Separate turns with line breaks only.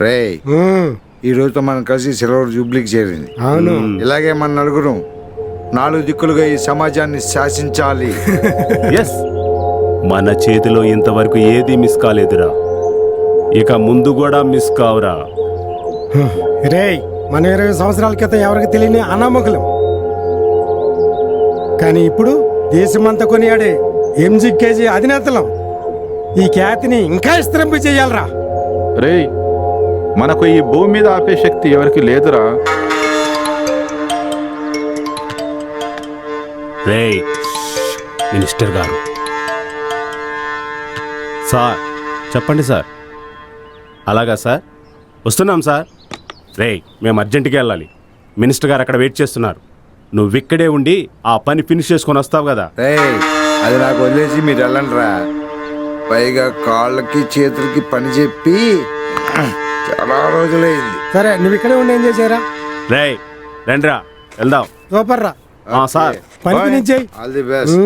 రే ఈ రోజుతో మనం కలిసి సిల్వర్ జూబ్లీకి చేరింది.
అవును.
ఇలాగే మన నలుగురు నాలుగు దిక్కులుగా ఈ సమాజాన్ని శాసించాలి.
ఎస్ మన చేతిలో ఇంతవరకు ఏది మిస్ కాలేదురా. ఇక ముందు కూడా మిస్ కావురా.
రేయ్ మన ఇరవై సంవత్సరాల క్రితం ఎవరికి తెలియని అనామకులం. కానీ ఇప్పుడు దేశమంతా కొనియాడే ఎంజీ కేజీ అధినేతలం. ఈ ఖ్యాతిని ఇంకా విస్తరింప చేయాలరా
రేయ్ మనకు ఈ భూమి మీద ఆపే శక్తి ఎవరికి లేదురా.
రేయ్ మినిస్టర్ గారు. సార్ చెప్పండి సార్. అలాగా సార్? వస్తున్నాం సార్. రేయ్ మేము అర్జెంటుగా వెళ్ళాలి. మినిస్టర్ గారు అక్కడ వెయిట్ చేస్తున్నారు. నువ్వు ఇక్కడే ఉండి ఆ పని ఫినిష్ చేసుకొని వస్తావు కదా.
రే అది నాకు వదిలేసి మీరు వెళ్ళండి రా పైగా కాళ్ళకి చేతులకి పని చెప్పి చాలా రోజులైంది.
సరే నువ్వు ఇక్కడే ఉండి ఏం చేసారా?
రేయ్ రండిరా వెళ్దాం.
సూపర్ రా
ఆ, సార్.
పని ఫినిష్ చేయి
ఆల్ ది బెస్ట్.